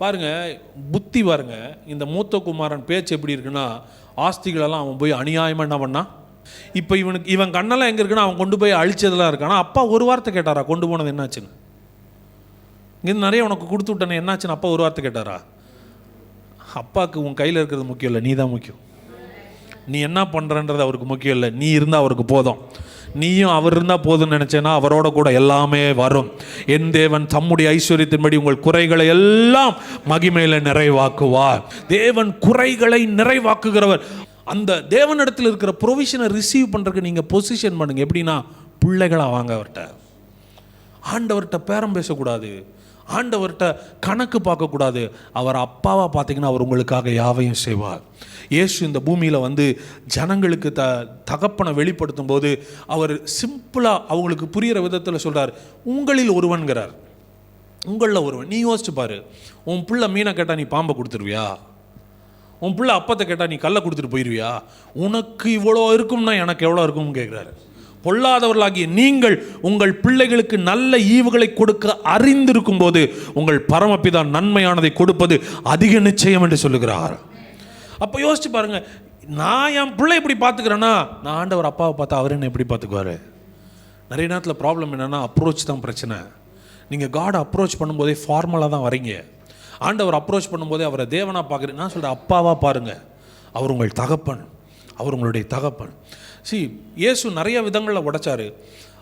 பாருங்க புத்தி பாருங்க. இந்த மூத்த குமாரன் பேச்சு எப்படி இருக்குன்னா ஆஸ்திகளெல்லாம் அவன் போய் அநியாயமாக என்ன பண்ணான் இப்போ இவனுக்கு இவன் கண்ணெல்லாம் எங்கே இருக்குன்னா அவன் கொண்டு போய் அழிச்சதெல்லாம் இருக்கானா அப்பா ஒரு வார்த்தை கேட்டாரா? கொண்டு போனது என்னாச்சுன்னு? இங்கே நிறைய உனக்கு கொடுத்து விட்டனே என்னாச்சுன்னு அப்பா ஒரு வார்த்தை கேட்டாரா? அப்பாவுக்கு உன் கையில் இருக்கிறது முக்கியம் இல்லை நீ தான் முக்கியம். நீ என்ன பண்ணுறன்றது அவருக்கு முக்கியம் இல்லை நீ இருந்தால் அவருக்கு போதும். நீயும் அவர் இருந்தால் போதும்னு நினச்சேன்னா அவரோட கூட எல்லாமே வரும். என் தேவன் தம்முடைய ஐஸ்வர்யத்தின்படி உங்கள் குறைகளை எல்லாம் மகிமையில் நிறைவாக்குவார். தேவன் குறைகளை நிறைவாக்குகிறவர். அந்த தேவனிடத்தில் இருக்கிற ப்ரொவிஷனை ரிசீவ் பண்ணுறதுக்கு நீங்கள் பொசிஷன் பண்ணுங்கள் எப்படின்னா பிள்ளைகளாக வாங்க அவர்கிட்ட. ஆண்டவர்கிட்ட பேரம் பேசக்கூடாது. ஆண்டவர்கிட்ட கணக்கு பார்க்கக்கூடாது. அவர் அப்பாவாக பார்த்தீங்கன்னா அவர் உங்களுக்காக யாவையும் செய்வார். இயேசு இந்த பூமியில் வந்து ஜனங்களுக்கு த தகப்பனை வெளிப்படுத்தும் போது அவர் சிம்பிளாக அவங்களுக்கு புரிகிற விதத்தில் சொல்கிறார் உங்களில் ஒருவன்கிறார். உங்களில் ஒருவன். நீ யோசிச்சு பாரு. உன் பிள்ளை மீனை கேட்டால் நீ பாம்பை கொடுத்துருவியா? உன் பிள்ளை அப்பத்தை கேட்டால் நீ கல்லை கொடுத்துட்டு போயிடுவியா உனக்கு இவ்வளோ இருக்கும்னா எனக்கு எவ்வளோ இருக்கும்னு கேட்குறாரு பொல்லாதவர்களாகிய நீங்கள் உங்கள் பிள்ளைகளுக்கு நல்ல ஈவுகளை கொடுக்க அறிந்திருக்கும் போது உங்கள் பரமபிதா நன்மையானதை கொடுப்பது அதிக நிச்சயம் என்று சொல்லுகிறார். அப்போ யோசிச்சு பாருங்க நான் என் பிள்ளை இப்படி பார்த்துக்கிறேன்னா நான் ஆண்டவர் அப்பாவை பார்த்தா அவர் என்ன எப்படி பார்த்துக்குவாரு? நிறைய நேரத்தில் ப்ராப்ளம் என்னென்னா அப்ரோச் தான் பிரச்சனை. நீங்கள் காடை அப்ரோச் பண்ணும்போதே ஃபார்மலாக தான் வரீங்க. ஆண்டவர் அப்ரோச் பண்ணும்போதே அவரை தேவனாக பார்க்குறேன் நான் சொல்கிறேன் அப்பாவாக பாருங்கள் அவர் உங்கள் தகப்பன். அவர் உங்களுடைய தகப்பன். சி இயேசு நிறைய விதங்களில் உடைச்சாரு.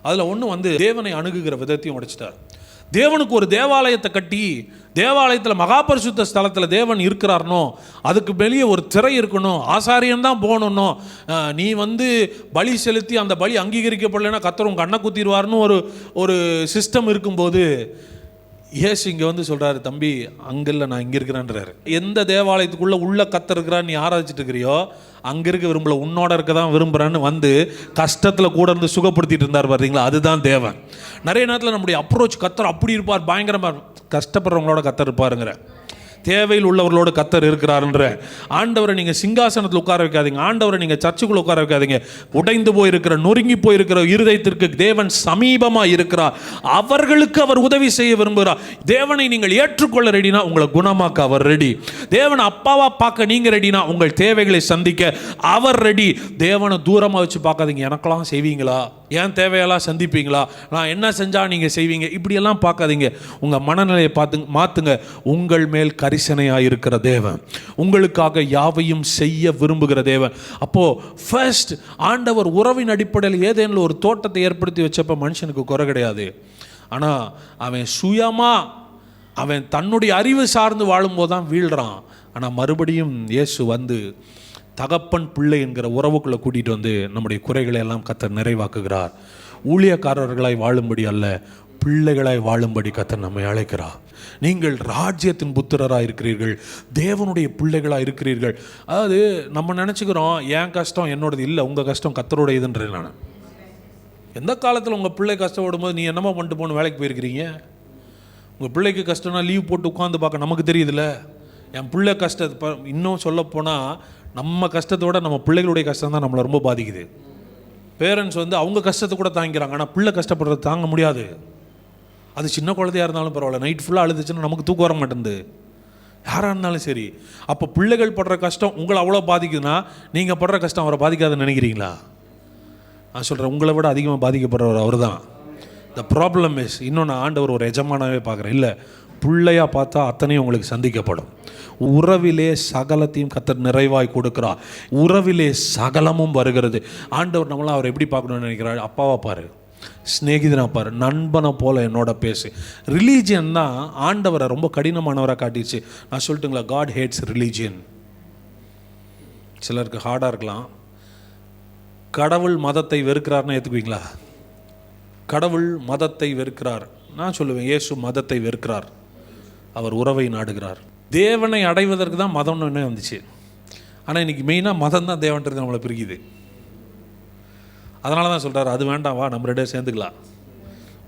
அதில் ஒன்று வந்து தேவனை அணுகுகிற விதத்தையும் உடைச்சிட்டார். தேவனுக்கு ஒரு தேவாலயத்தை கட்டி தேவாலயத்தில் மகாபரிசுத்த ஸ்தலத்தில் தேவன் இருக்கிறார்னோ அதுக்கு வெளியே ஒரு திரை இருக்கணும் ஆசாரியன் தான் போகணும் நீ வந்து பலி செலுத்தி அந்த பலி அங்கீகரிக்கப்படலைன்னா கத்தரும் கண்ணை குத்திடுவார்னு ஒரு ஒரு சிஸ்டம் இருக்கும்போது ஏசு இங்கே வந்து சொல்கிறாரு தம்பி அங்கே இல்லை நான் இங்கே இருக்கிறேன்றாரு. எந்த தேவாலயத்துக்குள்ளே உள்ள கத்துருக்கிறான்னு நீ ஆராய்ச்சிட்டு இருக்கிறியோ அங்கே இருக்க விரும்பல உன்னோட இருக்க தான் விரும்புகிறேன்னு வந்து கஷ்டத்தில் கூட இருந்து சுகப்படுத்திட்டு இருந்தார் பார்த்தீங்களா அதுதான் தேவன். நிறைய நேரத்தில் நம்முடைய அப்ரோச் கத்தர் அப்படி இருப்பார் பயங்கரமாக கஷ்டப்படுறவங்களோட கத்தர் இருப்பாருங்கிற. தேவையில் உள்ளவர்களோடு கத்தர் இருக்கிறார்ன்ற ஆண்டவரை நீங்கள் சிங்காசனத்தில் உட்கார வைக்காதீங்க. ஆண்டவரை நீங்கள் சர்ச்சுக்குள்ளே உட்கார வைக்காதீங்க. உடைந்து போயிருக்கிற நொறுங்கி போயிருக்கிற இருதயத்திற்கு தேவன் சமீபமாக இருக்கிறார். அவர்களுக்கு அவர் உதவி செய்ய விரும்புகிறார். தேவனை நீங்கள் ஏற்றுக்கொள்ள ரெடினா உங்களை குணமாக்க அவர் ரெடி தேவனை அப்பாவா பார்க்க நீங்கள் ரெடினா உங்கள் தேவைகளை சந்திக்க அவர் ரெடி தேவனை தூரமாக வச்சு பார்க்காதீங்க. எனக்கெல்லாம் செய்வீங்களா? ஏன் தேவையெல்லாம் சந்திப்பீங்களா? நான் என்ன செஞ்சால் நீங்கள் செய்வீங்க? இப்படியெல்லாம் பார்க்காதீங்க. உங்கள் மனநிலையை பார்த்து மாற்றுங்க உங்கள் மேல் கரிசனையாக இருக்கிற தேவன். உங்களுக்காக யாவையும் செய்ய விரும்புகிற தேவன். அப்போது ஃபர்ஸ்ட் ஆண்டவர் உறவின் அடிப்படையில் ஏதேனும் ஒரு தோட்டத்தை ஏற்படுத்தி வச்சப்போ மனுஷனுக்கு குறை கிடையாது. ஆனால் அவன் சுயமாக அவன் தன்னுடைய அறிவு சார்ந்து வாழும்போது தான் வீழ்கிறான் ஆனால் மறுபடியும் இயேசு வந்து தகப்பன் பிள்ளை என்கிற உறவுக்குள்ளே கூட்டிகிட்டு வந்து நம்முடைய குறைகளை எல்லாம் கத்தர் நிறைவாக்குகிறார். ஊழியக்காரர்களாய் வாழும்படி அல்ல பிள்ளைகளாய் வாழும்படி கத்தர் நம்மை அழைக்கிறார். நீங்கள் ராஜ்யத்தின் புத்திரராக இருக்கிறீர்கள் தேவனுடைய பிள்ளைகளாக இருக்கிறீர்கள். அதாவது நம்ம நினச்சிக்கிறோம் என் கஷ்டம் என்னோடது இல்லை உங்கள் கஷ்டம் கத்தருடையதுன்றேன் நான். எந்த காலத்தில் உங்கள் பிள்ளை கஷ்டப்படும் போது நீ என்னமா பண்ணிட்டு போகணும் வேலைக்கு போயிருக்கிறீங்க? உங்கள் பிள்ளைக்கு கஷ்டம்னா லீவ் போட்டு உட்காந்து பார்க்க நமக்கு தெரியுதுல்ல என் பிள்ளை கஷ்டத்தை ப- இன்னும் சொல்லப்போனால் நம்ம கஷ்டத்தோட நம்ம பிள்ளைகளுடைய கஷ்டம் தான் நம்மளை ரொம்ப பாதிக்குது. பேரண்ட்ஸ் வந்து அவங்க கஷ்டத்தை கூட தாங்கிக்கிறாங்க. ஆனால் பிள்ளை கஷ்டப்படுறது தாங்க முடியாது. அது சின்ன குழந்தையா இருந்தாலும் பரவாயில்ல. நைட் ஃபுல்லாக அழுதுச்சுன்னா நமக்கு தூக்கம் வர மாட்டேங்குது யாராக இருந்தாலும் சரி. அப்போ பிள்ளைகள் படுற கஷ்டம் உங்களை அவ்வளோ பாதிக்குதுன்னா நீங்கள் படுற கஷ்டம் அவரை பாதிக்காதுன்னு நினைக்கிறீங்களா? நான் சொல்கிறேன் உங்களை விட அதிகமாக பாதிக்கப்படுறவர் அவர் தான் த ப்ராப்ளம் இஸ் இன்னொன்று ஆண்டவர் ஒரு எஜமானாவே பார்க்குறேன் இல்லை பிள்ளையாக பார்த்தா அத்தனையும் உங்களுக்கு சந்திக்கப்படும். உறவிலே சகலத்தையும் கத்தர் நிறைவாய் கொடுக்குறா உறவிலே சகலமும் வருகிறது. ஆண்டவர் நம்மளாம் அவர் எப்படி பார்க்கணும்னு நினைக்கிறார்? அப்பாவை பாரு சிநேகிதனா பாரு நண்பனை போல் என்னோட பேசு. ரிலீஜியன் தான் ஆண்டவரை ரொம்ப கடினமானவராக காட்டிச்சு நான் சொல்லிட்டுங்களா? காட் ஹேட்ஸ் ரிலீஜியன் சிலருக்கு ஹார்டாக இருக்கலாம். கடவுள் மதத்தை வெறுக்கிறாருன்னு ஏற்றுக்குவீங்களா கடவுள் மதத்தை வெறுக்கிறார். நான் சொல்லுவேன் இயேசு மதத்தை வெறுக்கிறார். அவர் உறவை நாடுகிறார். தேவனை அடைவதற்கு தான் மதம்னு என்ன வந்துச்சு. ஆனால் இன்றைக்கி மெயினாக மதம் தான் தேவன்றது நம்மளை பிரிக்குது. அதனால தான் சொல்கிறார் அது வேண்டாம் வா நம்ம ரெண்டே சேர்ந்துக்கலாம்.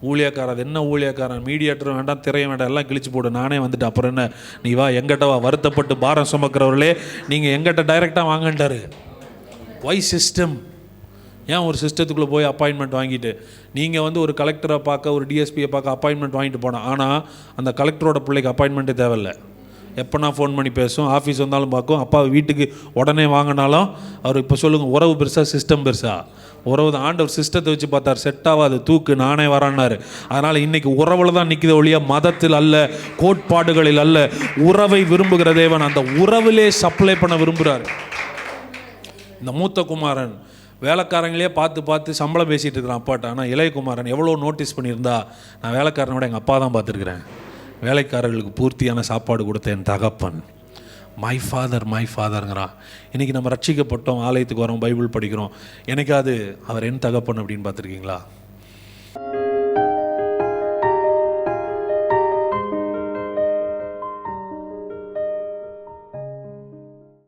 ஊழியக்காரன் அது என்ன ஊழியக்காரன்? மீடியேட்டரும் வேண்டாம் திரையும் வேண்டாம் எல்லாம் கிழிச்சு போடு. நானே வந்துட்டு அப்புறம் என்ன? நீ வா எங்கிட்ட வா வருத்தப்பட்டு பாரம் சுமக்கிறவர்களே நீங்கள் எங்கிட்ட டைரெக்டாக வாங்கன்றாரு வை சிஸ்டம் ஏன் ஒரு சிஸ்டத்துக்குள்ளே போய் அப்பாயின்மெண்ட் வாங்கிட்டு? நீங்கள் வந்து ஒரு கலெக்டரை பார்க்க ஒரு டிஎஸ்பியை பார்க்க அப்பாயின்மெண்ட் வாங்கிட்டு போனோம் ஆனால் அந்த கலெக்டரோட பிள்ளைக்கு அப்பாயின்மெண்ட்டே தேவையில்லை. எப்போனா ஃபோன் பண்ணி பேசும் ஆஃபீஸ் வந்தாலும் பார்க்கும் அப்பா வீட்டுக்கு உடனே வாங்கினாலும் அவர் இப்போ சொல்லுங்கள் உறவு பெருசாக சிஸ்டம் பெருசாக உறவு ஆண்டவர் சிஸ்டத்தை வச்சு பார்த்தார் செட் ஆகாது தூக்கு நானே வரேன்னாரு. அதனால் இன்றைக்கி உறவில் தான் நிற்கிது ஒழிய மதத்தில் அல்ல கோட்பாடுகளில் அல்ல உறவை விரும்புகிற தேவன் அந்த உறவிலே சப்ளை பண்ண விரும்புகிறார் இந்த மூத்த குமாரன் வேலைக்காரங்களே பார்த்து பார்த்து சம்பளம் பேசிகிட்டு இருக்கிறான் அப்பாட்ட. ஆனால் இளையகுமாரன் எவ்வளோ நோட்டீஸ் பண்ணியிருந்தா நான் வேலைக்காரனோட எங்கள் அப்பா தான் பார்த்துருக்குறேன். வேலைக்காரர்களுக்கு பூர்த்தியான சாப்பாடு கொடுத்த என் தகப்பன் மை ஃபாதர் மை ஃபாதருங்கிறான் இன்றைக்கி நம்ம ரட்சிக்கப்பட்டோம் ஆலயத்துக்கு வரோம் பைபிள் படிக்கிறோம். எனக்காவது அவர் என் தகப்பன் அப்படின்னு பார்த்துருக்கீங்களா?